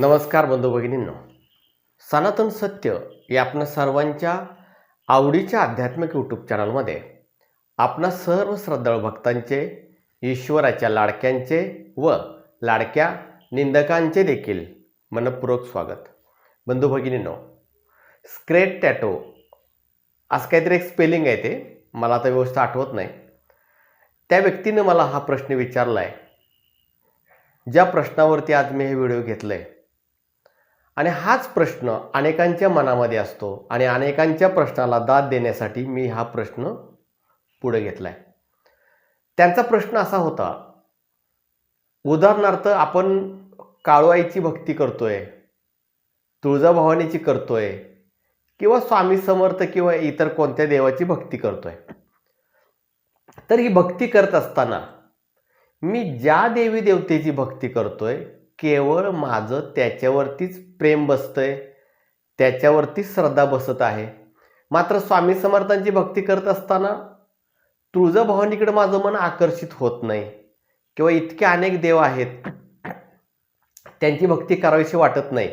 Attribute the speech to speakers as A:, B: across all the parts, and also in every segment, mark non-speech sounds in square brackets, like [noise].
A: नमस्कार बंधू भगिनींनो. सनातन सत्य या आपणा सर्वांच्या आवडीच्या आध्यात्मिक यूट्यूब चॅनलमध्ये आपणा सर्व श्रद्धाळू भक्तांचे ईश्वराच्या लाडक्यांचे व लाडक्या निंदकांचे देखील मनपूर्वक स्वागत. बंधू भगिनींनो स्क्रेट टॅटो असं काहीतरी एक स्पेलिंग आहे ते. मला आता व्यवस्थित आठवत नाही. त्या व्यक्तीनं मला हा प्रश्न विचारला आहे ज्या प्रश्नावरती आज मी हे व्हिडिओ घेतलं आहे आणि हाच प्रश्न अनेकांच्या मनामध्ये असतो आणि अनेकांच्या प्रश्नाला दाद देण्यासाठी मी हा प्रश्न पुढे घेतला आहे त्यांचा प्रश्न असा होता उदाहरणार्थ आपण काळूआईची भक्ती करतोय तुळजाभवानीची करतोय किंवा स्वामी समर्थ किंवा इतर कोणत्या देवाची भक्ती करतोय. तर ही भक्ती करत असताना मी ज्या देवी देवतेची भक्ती करतोय केवळ माझं त्याच्यावरतीच प्रेम बसतंय त्याच्यावरतीच श्रद्धा बसत आहे. मात्र स्वामी समर्थांची भक्ती करत असताना तुळजाभवानीकडे माझं मन आकर्षित होत नाही किंवा इतके अनेक देव आहेत त्यांची भक्ती करावीशी वाटत नाही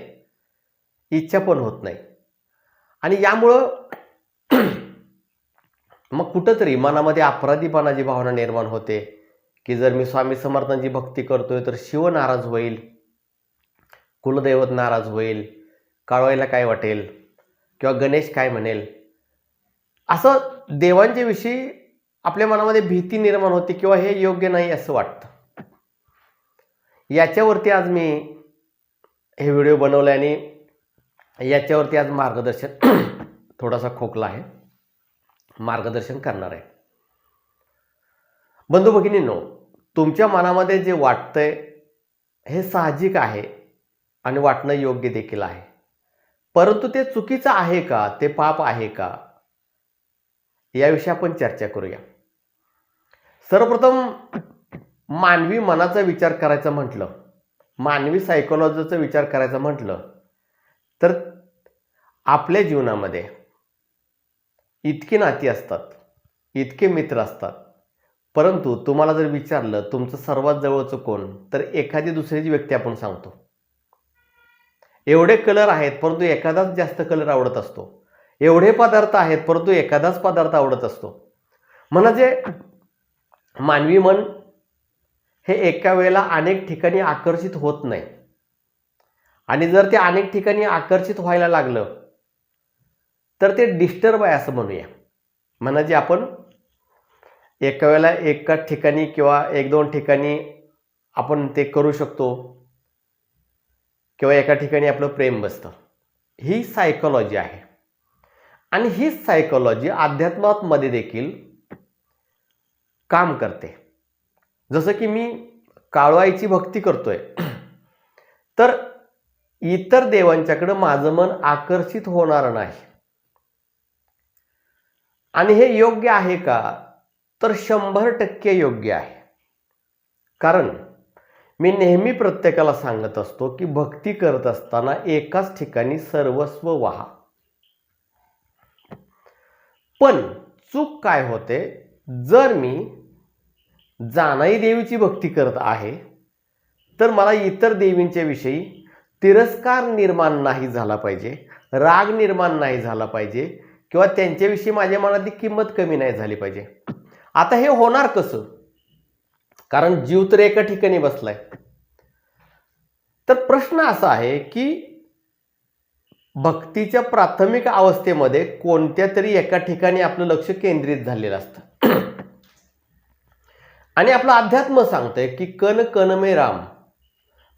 A: इच्छा पण होत नाही. आणि यामुळं [clears throat] मग कुठंतरी मनामध्ये अपराधीपणाची भावना निर्माण होते की जर मी स्वामी समर्थांची भक्ती करतोय तर शिव नाराज होईल कुलदैवत नाराज होईल काळवायला काय वाटेल किंवा गणेश काय म्हणेल? असं देवांच्या विषयी आपल्या मनामध्ये भीती निर्माण होते किंवा हे योग्य नाही असं वाटतं. याच्यावरती आज मी हे व्हिडिओ बनवले आणि याच्यावरती आज मार्गदर्शन [clears throat] थोडासा खोकला आहे. मार्गदर्शन करणार आहे. बंधू भगिनींनो तुमच्या मनामध्ये जे वाटतंय हे साहजिक आहे. आणि वाटणं योग्य देखील आहे. परंतु ते चुकीचं आहे का? ते पाप आहे का? याविषयी आपण चर्चा करूया. सर्वप्रथम मानवी मनाचा विचार करायचा म्हटलं मानवी सायकोलॉजीचा विचार करायचा म्हटलं तर आपल्या जीवनामध्ये इतकी नाती असतात इतके मित्र असतात. परंतु तुम्हाला जर विचारलं तुमचं सर्वात जवळचं कोण? तर एखादी दुसरीची व्यक्ती आपण सांगतो. एवढे कलर आहेत परंतु एखादाच जास्त कलर आवडत असतो. एवढे पदार्थ आहेत परंतु एखादाच पदार्थ आवडत असतो. म्हणजे मानवी मन हे एका वेळेला अनेक ठिकाणी आकर्षित होत नाही. आणि जर ते अनेक ठिकाणी आकर्षित व्हायला लागलं तर ते डिस्टर्ब आहे असं म्हणूया. म्हणजे आपण एका वेळेला एका ठिकाणी किंवा एक दोन ठिकाणी आपण ते करू शकतो. किंवा एका ठिकाणी आपलं प्रेम बसतं. ही सायकोलॉजी आहे. आणि ही सायकोलॉजी अध्यात्मामध्ये देखील काम करते. जसं की मी काळवाईची भक्ती करतोय. [clears throat] तर इतर देवांच्याकडे माझं मन आकर्षित होणार नाही. आणि हे योग्य आहे का? तर शंभर टक्के योग्य आहे. कारण मी नेहमी प्रत्येकाला सांगत असतो की भक्ती करत असताना एकाच ठिकाणी सर्वस्व व्हा. पण चूक काय होते? जर मी जानाई देवीची भक्ती करत आहे तर मला इतर देवींच्या विषयी तिरस्कार निर्माण नाही झाला पाहिजे राग निर्माण नाही झाला पाहिजे किंवा त्यांच्याविषयी माझ्या मनातली किंमत कमी नाही झाली पाहिजे. आता हे होणार कसं? कारण जीव तर एका ठिकाणी बसलाय. तर प्रश्न असा आहे की भक्तीच्या प्राथमिक अवस्थेमध्ये कोणत्या तरी एका ठिकाणी आपलं लक्ष केंद्रित झालेलं असतं. आणि आपलं अध्यात्म सांगतंय की कन कन राम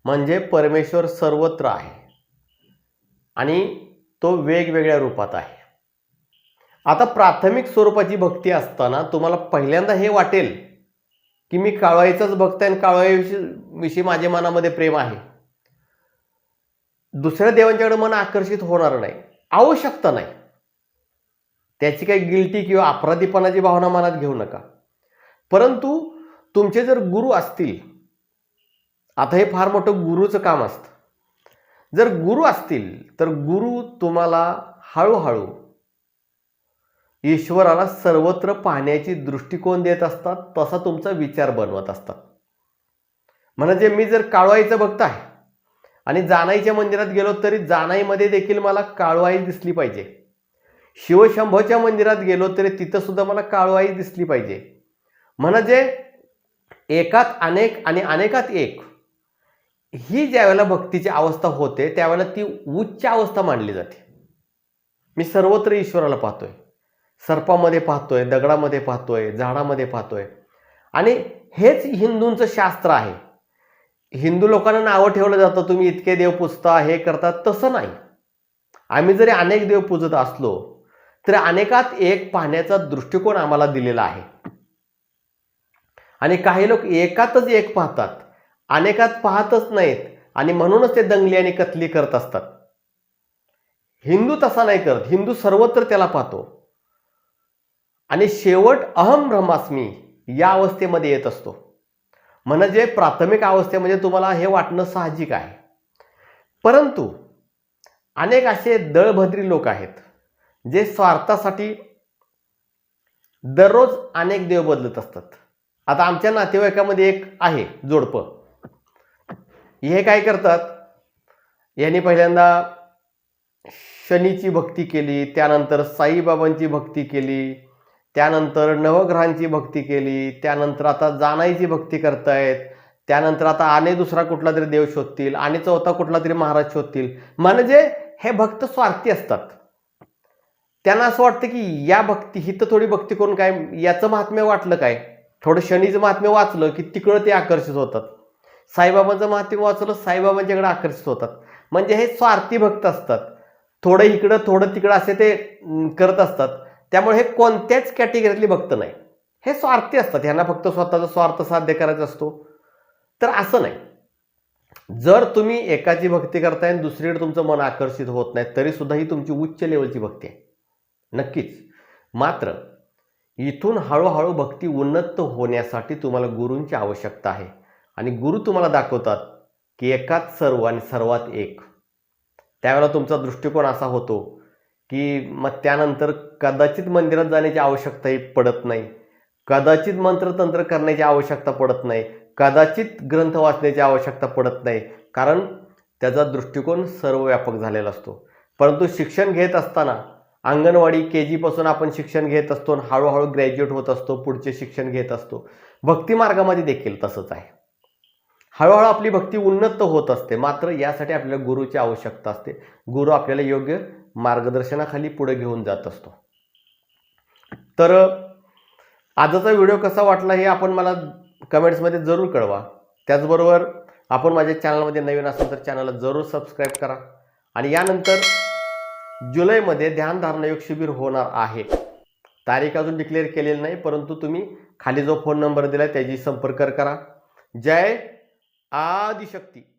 A: म्हणजे परमेश्वर सर्वत्र आहे. आणि तो वेगवेगळ्या रूपात आहे. आता प्राथमिक स्वरूपाची भक्ती असताना तुम्हाला पहिल्यांदा हे वाटेल की मी काळवाईचाच भक्त आहे आणि काळवाईविषयी विषयी माझ्या मनामध्ये प्रेम आहे. दुसऱ्या देवांच्याकडे मन आकर्षित होणार नाही. आवश्यकता नाही. त्याची काही गिल्टी किंवा अपराधीपणाची भावना मनात घेऊ नका. परंतु तुमचे जर गुरु असतील आता हे फार मोठं गुरुचं काम असतं. जर गुरु असतील तर गुरु तुम्हाला हळूहळू ईश्वराला सर्वत्र पाहण्याची दृष्टिकोन देत असतात तसा तुमचा विचार बनवत असतात. म्हणजे मी जर काळवाईचं भक्त आहे आणि जानाईच्या मंदिरात गेलो तरी जानाईमध्ये देखील मला काळवाई दिसली पाहिजे. शिवशंभोच्या मंदिरात गेलो तरी तिथं सुद्धा मला काळवाई दिसली पाहिजे. म्हणजे एकात अनेक आणि अनेकात एक. ही ज्यावेळेला भक्तीची अवस्था होते त्यावेळेला ती उच्च अवस्था मानली जाते. मी सर्वत्र ईश्वराला पाहतोय. सर्पामध्ये पाहतोय दगडामध्ये पाहतोय झाडामध्ये पाहतोय. आणि हेच हिंदूंचं शास्त्र आहे. हिंदू लोकांना नावं ठेवलं जातं तुम्ही इतके देव पूजता हे करता तसं नाही. आम्ही जरी अनेक देव पूजत असलो तरी अनेकात एक पाहण्याचा दृष्टिकोन आम्हाला दिलेला आहे. आणि काही लोक एकातच एक पाहतात अनेकात पाहतच नाहीत आणि म्हणूनच ते दंगली आणि कतली करत असतात. हिंदू तसा नाही करत हिंदू सर्वत्र त्याला पाहतो. आणि शेवट अहम ब्रह्मास्मी या अवस्थेमध्ये येत असतो. म्हणजे प्राथमिक अवस्थेमध्ये तुम्हाला हे वाटणं साहजिक आहे. परंतु अनेक असे दळभद्री लोक आहेत जे स्वार्थासाठी दररोज अनेक देव बदलत असतात. आता आमच्या नातेवाईकामध्ये एक आहे जोडपं. हे काय करतात? यांनी पहिल्यांदा शनीची भक्ती केली त्यानंतर साईबाबांची भक्ती केली त्यानंतर नवग्रहांची भक्ती केली त्यानंतर आता जानाईची भक्ती करतायत त्यानंतर आता आणि दुसरा कुठला तरी देव शोधतील आणि चौथा कुठला तरी महाराज शोधतील. म्हणजे हे भक्त स्वार्थी असतात. त्यांना असं वाटतं की या भक्ती ही तर थोडी भक्ती करून काय याचं महात्म्य वाटलं काय? थोडं शनीचं महात्म्य वाचलं की तिकडं ते आकर्षित होतात. साईबाबांचं महात्म्य वाचलं साईबाबांच्याकडे आकर्षित होतात. म्हणजे हे स्वार्थी भक्त असतात. थोडं इकडं थोडं तिकडं असे ते करत असतात. त्यामुळे हे कोणत्याच कॅटेगरीतले भक्त नाही. हे स्वार्थी असतात. ह्यांना फक्त स्वतःचा स्वार्थ साध्य करायचा असतो. तर असं नाही. जर तुम्ही एकाची भक्ती करताय आणि दुसरीकडे तुमचं मन आकर्षित होत नाही तरी सुद्धा ही तुमची उच्च लेवलची भक्ती आहे. नक्कीच. मात्र इथून हळूहळू भक्ती उन्नत होण्यासाठी तुम्हाला गुरूंची आवश्यकता आहे. आणि गुरु तुम्हाला दाखवतात की एकात सर्व आणि सर्वात एक. त्यावेळेला तुमचा दृष्टिकोन असा होतो की मग त्यानंतर कदाचित मंदिरात जाण्याची आवश्यकताही पडत नाही. कदाचित मंत्रतंत्र करण्याची आवश्यकता पडत नाही. कदाचित ग्रंथ वाचण्याची आवश्यकता पडत नाही. कारण त्याचा दृष्टिकोन सर्व व्यापक झालेला असतो. परंतु शिक्षण घेत असताना अंगणवाडी के जीपासून आपण शिक्षण घेत असतो आणि हळूहळू ग्रॅज्युएट होत असतो पुढचे शिक्षण घेत असतो. भक्ती मार्गामध्ये देखील तसंच आहे. हळूहळू आपली भक्ती उन्नत होत असते. मात्र यासाठी आपल्याला गुरुची आवश्यकता असते. गुरु आपल्याला योग्य मार्गदर्शनाखाली पुढे घेऊन जात असतो. तर आजचा व्हिडिओ कसा वाटला हे आपण मला कमेंट्समध्ये जरूर कळवा. त्याचबरोबर आपण माझ्या चॅनलमध्ये नवीन असाल तर चॅनलला जरूर सबस्क्राईब करा. आणि यानंतर जुलैमध्ये ध्यानधारणायोग शिबिर होणार आहे. तारीख अजून डिक्लेअर केलेली नाही परंतु तुम्ही खाली जो फोन नंबर दिला त्याची संपर्क करा. जय आदिशक्ती.